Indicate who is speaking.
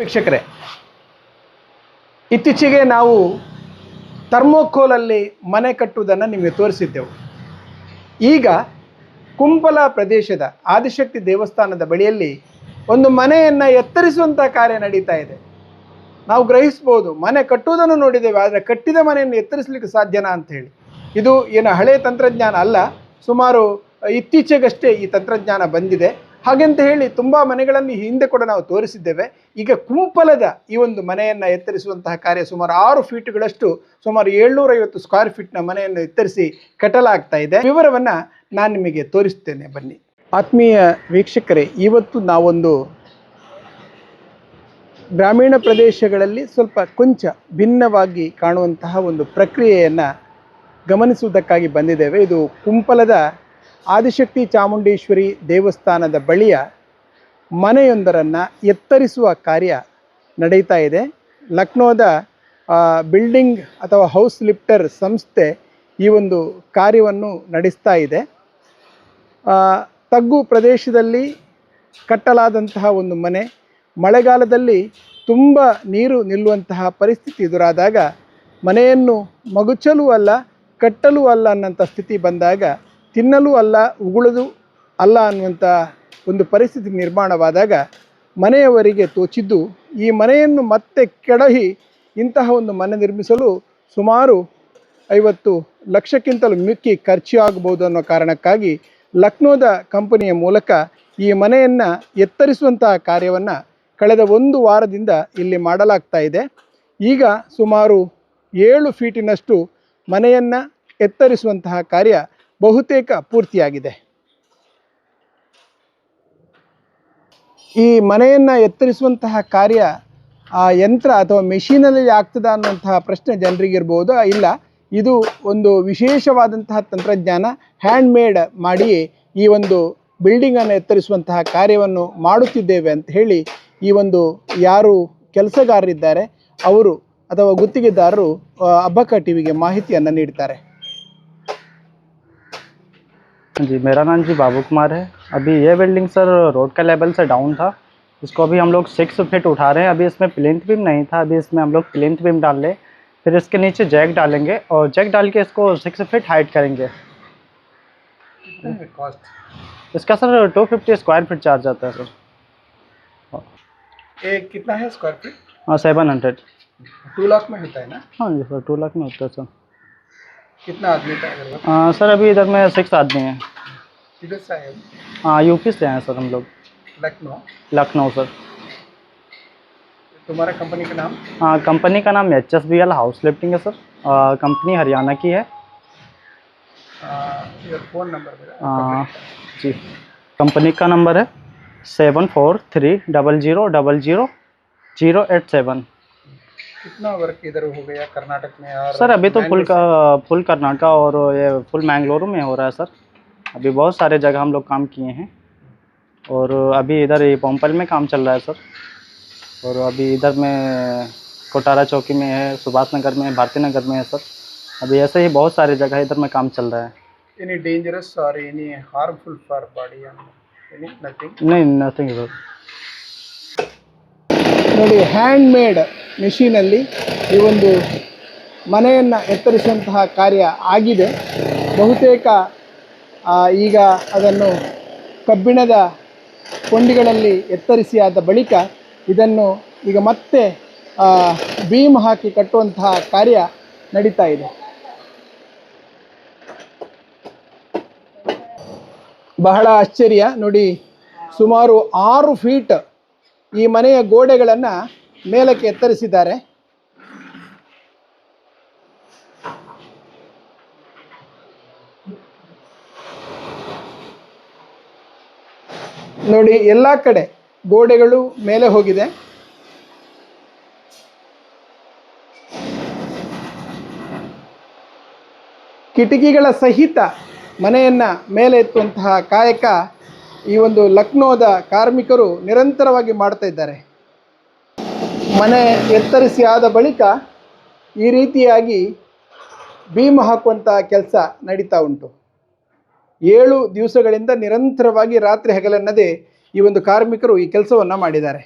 Speaker 1: ವೀಕ್ಷಕರೇ, ಇತ್ತೀಚೆಗೆ ನಾವು ಥರ್ಮೋಕೋಲಲ್ಲಿ ಮನೆ ಕಟ್ಟುವುದನ್ನು ನಿಮಗೆ ತೋರಿಸಿದ್ದೆವು. ಈಗ ಕುಂಪಲ ಪ್ರದೇಶದ ಆದಿಶಕ್ತಿ ದೇವಸ್ಥಾನದ ಬಳಿಯಲ್ಲಿ ಒಂದು ಮನೆಯನ್ನು ಎತ್ತರಿಸುವಂಥ ಕಾರ್ಯ ನಡೀತಾ ಇದೆ. ನಾವು ಗ್ರಹಿಸ್ಬೋದು, ಮನೆ ಕಟ್ಟುವುದನ್ನು ನೋಡಿದ್ದೇವೆ, ಆದರೆ ಕಟ್ಟಿದ ಮನೆಯನ್ನು ಎತ್ತರಿಸಲಿಕ್ಕೆ ಸಾಧ್ಯನಾ ಅಂತ ಹೇಳಿ. ಇದು ಏನು ಹಳೆ ತಂತ್ರಜ್ಞಾನ ಅಲ್ಲ, ಸುಮಾರು ಇತ್ತೀಚೆಗಷ್ಟೇ ಈ ತಂತ್ರಜ್ಞಾನ ಬಂದಿದೆ. ಹಾಗೆಂತ ಹೇಳಿ ತುಂಬ ಮನೆಗಳನ್ನು ಹಿಂದೆ ಕೂಡ ನಾವು ತೋರಿಸಿದ್ದೇವೆ. ಈಗ ಕುಂಪಲದ ಈ ಒಂದು ಮನೆಯನ್ನು ಎತ್ತರಿಸುವಂತಹ ಕಾರ್ಯ ಸುಮಾರು ಆರು ಫೀಟ್ಗಳಷ್ಟು ಸುಮಾರು ಏಳ್ನೂರೈವತ್ತು ಸ್ಕ್ವೇರ್ ಫೀಟ್ನ ಮನೆಯನ್ನು ಎತ್ತರಿಸಿ ಕಟ್ಟಲಾಗ್ತಾ ಇದೆ. ವಿವರವನ್ನು ನಾನು ನಿಮಗೆ ತೋರಿಸ್ತೇನೆ, ಬನ್ನಿ. ಆತ್ಮೀಯ ವೀಕ್ಷಕರೇ, ಇವತ್ತು ನಾವೊಂದು ಗ್ರಾಮೀಣ ಪ್ರದೇಶಗಳಲ್ಲಿ ಸ್ವಲ್ಪ ಕೊಂಚ ಭಿನ್ನವಾಗಿ ಕಾಣುವಂತಹ ಒಂದು ಪ್ರಕ್ರಿಯೆಯನ್ನು ಗಮನಿಸುವುದಕ್ಕಾಗಿ ಬಂದಿದ್ದೇವೆ. ಇದು ಕುಂಪಲದ ಆದಿಶಕ್ತಿ ಚಾಮುಂಡೇಶ್ವರಿ ದೇವಸ್ಥಾನದ ಬಳಿಯ ಮನೆಯೊಂದರನ್ನು ಎತ್ತರಿಸುವ ಕಾರ್ಯ ನಡೀತಾ ಇದೆ. ಲಕ್ನೋದ ಬಿಲ್ಡಿಂಗ್ ಅಥವಾ ಹೌಸ್ ಲಿಫ್ಟರ್ ಸಂಸ್ಥೆ ಈ ಒಂದು ಕಾರ್ಯವನ್ನು ನಡೆಸ್ತಾ ಇದೆ. ತಗ್ಗು ಪ್ರದೇಶದಲ್ಲಿ ಕಟ್ಟಲಾದಂತಹ ಒಂದು ಮನೆ, ಮಳೆಗಾಲದಲ್ಲಿ ತುಂಬ ನೀರು ನಿಲ್ಲುವಂತಹ ಪರಿಸ್ಥಿತಿ ಎದುರಾದಾಗ ಮನೆಯನ್ನು ಮಗುಚಲೂ ಅಲ್ಲ, ಕಟ್ಟಲು ಅಲ್ಲ ಅನ್ನೋಂಥ ಸ್ಥಿತಿ ಬಂದಾಗ ತಿನ್ನಲು ಅಲ್ಲ ಉಗುಳದು ಅಲ್ಲ ಅನ್ನುವಂಥ ಒಂದು ಪರಿಸ್ಥಿತಿ ನಿರ್ಮಾಣವಾದಾಗ ಮನೆಯವರಿಗೆ ತೋಚಿದ್ದು, ಈ ಮನೆಯನ್ನು ಮತ್ತೆ ಕೆಡಹಿ ಇಂತಹ ಒಂದು ಮನೆ ನಿರ್ಮಿಸಲು ಸುಮಾರು ಐವತ್ತು ಲಕ್ಷಕ್ಕಿಂತಲೂ ಮಿಕ್ಕಿ ಖರ್ಚು ಆಗಬಹುದು ಅನ್ನೋ ಕಾರಣಕ್ಕಾಗಿ ಲಕ್ನೋದ ಕಂಪನಿಯ ಮೂಲಕ ಈ ಮನೆಯನ್ನು ಎತ್ತರಿಸುವಂತಹ ಕಾರ್ಯವನ್ನು ಕಳೆದ ಒಂದು ವಾರದಿಂದ ಇಲ್ಲಿ ಮಾಡಲಾಗ್ತಾ ಇದೆ. ಈಗ ಸುಮಾರು ಏಳು ಫೀಟಿನಷ್ಟು ಮನೆಯನ್ನು ಎತ್ತರಿಸುವಂತಹ ಕಾರ್ಯ ಬಹುತೇಕ ಪೂರ್ತಿಯಾಗಿದೆ. ಈ ಮನೆಯನ್ನು ಎತ್ತರಿಸುವಂತಹ ಕಾರ್ಯ ಆ ಯಂತ್ರ ಅಥವಾ ಮೆಷಿನಲ್ಲಿ ಆಗ್ತದ ಅನ್ನುವಂತಹ ಪ್ರಶ್ನೆ ಜನರಿಗಿರ್ಬೋದು. ಇಲ್ಲ, ಇದು ಒಂದು ವಿಶೇಷವಾದಂತಹ ತಂತ್ರಜ್ಞಾನ ಹ್ಯಾಂಡ್ ಮೇಡ್ ಮಾಡಿ ಈ ಒಂದು ಬಿಲ್ಡಿಂಗನ್ನು ಎತ್ತರಿಸುವಂತಹ ಕಾರ್ಯವನ್ನು ಮಾಡುತ್ತಿದ್ದೇವೆ ಅಂತ ಹೇಳಿ ಈ ಒಂದು ಯಾರು ಕೆಲಸಗಾರರಿದ್ದಾರೆ, ಅವರು ಅಥವಾ ಗುತ್ತಿಗೆದಾರರು ಅಬ್ಬಕ್ಕ ಟಿವಿಗೆ ಮಾಹಿತಿಯನ್ನು ನೀಡ್ತಾರೆ.
Speaker 2: जी मेरा नाम जी बाबू कुमार है। अभी ये बिल्डिंग सर रोड का लेवल से डाउन था। इसको अभी हम लोग सिक्स फिट उठा रहे हैं। अभी इसमें प्लेंथ बीम नहीं था। अभी इसमें हम लोग प्लेंथ बीम डाल रहे फिर इसके नीचे जैक डालेंगे और जैक डाल के इसको सिक्स फिट हाइट करेंगे। इसका sir two fifty square feet charge आता है सर।
Speaker 1: एक कितना है स्क्वायर फीट?
Speaker 2: हाँ सेवन हंड्रेड।
Speaker 1: टू लाख में होता है ना?
Speaker 2: हाँ जी सर टू लाख में होता है सर।
Speaker 1: कितना आदमी का
Speaker 2: हाँ, सर अभी इधर में सिक्स आदमी हैं।
Speaker 1: किधर से आए
Speaker 2: हाँ? यूपी से हैं सर हम लोग।
Speaker 1: लखनऊ?
Speaker 2: लखनऊ सर।
Speaker 1: तुम्हारा कंपनी का नाम?
Speaker 2: हाँ कंपनी का नाम H S B L house lifting है सर। कंपनी हरियाणा की है।
Speaker 1: फ़ोन नंबर
Speaker 2: आ, जी। कंपनी का नंबर है seven four three double zero double zero zero eight seven
Speaker 1: कितना वर्क इधर हो गया कर्नाटक में और
Speaker 2: सर अभी तो फुल
Speaker 1: बैंगलोर
Speaker 2: का फुल कर्नाटका और ये फुल मैंगलोर में हो रहा है सर अभी बहुत सारे जगह हम लोग काम किए हैं और अभी इधर ये पोम्पल में काम चल रहा है सर और अभी इधर में कोटारा चौकी में है सुभाष नगर में है भारती नगर में है सर अभी ऐसे ही बहुत सारे जगह इधर में काम चल रहा है
Speaker 1: से any dangerous or any harmful for body and any nothing
Speaker 2: नहीं नथिंग सर
Speaker 1: ನೋಡಿ ಹ್ಯಾಂಡ್ ಮೇಡ್ ಮೆಷಿನಲ್ಲಿ ಈ ಒಂದು ಮನೆಯನ್ನು ಎತ್ತರಿಸುವಂತಹ ಕಾರ್ಯ ಆಗಿದೆ. ಬಹುತೇಕ ಈಗ ಅದನ್ನು ಕಬ್ಬಿಣದ ಕೊಂಡಿಗಳಲ್ಲಿ ಎತ್ತರಿಸಿ ಆದ ಬಳಿಕ ಇದನ್ನು ಈಗ ಮತ್ತೆ ಬೀಮ್ ಹಾಕಿ ಕಟ್ಟುವಂತಹ ಕಾರ್ಯ ನಡೀತಾ ಇದೆ. ಬಹಳ ಆಶ್ಚರ್ಯ. ನೋಡಿ, ಸುಮಾರು ಆರು ಫೀಟ್ ಈ ಮನೆಯ ಗೋಡೆಗಳನ್ನು ಮೇಲಕ್ಕೆ ಎತ್ತರಿಸಿದ್ದಾರೆ. ನೋಡಿ, ಎಲ್ಲ ಕಡೆ ಗೋಡೆಗಳು ಮೇಲೆ ಹೋಗಿದೆ. ಕಿಟಕಿಗಳ ಸಹಿತ ಮನೆಯನ್ನ ಮೇಲೆ ಎತ್ತುವಂತಹ ಕಾಯಕ ಈ ಒಂದು ಲಕ್ನೋದ ಕಾರ್ಮಿಕರು ನಿರಂತರವಾಗಿ ಮಾಡ್ತಾ ಇದ್ದಾರೆ. ಮನೆ ಎತ್ತರಿಸಿ ಆದ ಬಳಿಕ ಈ ರೀತಿಯಾಗಿ ಭೀಮ ಹಾಕುವಂಥ ಕೆಲಸ ನಡೀತಾ ಉಂಟು. ಏಳು ದಿವಸಗಳಿಂದ ನಿರಂತರವಾಗಿ ರಾತ್ರಿ ಹೆಗಲನ್ನದೇ ಈ ಒಂದು ಕಾರ್ಮಿಕರು ಈ ಕೆಲಸವನ್ನು ಮಾಡಿದ್ದಾರೆ.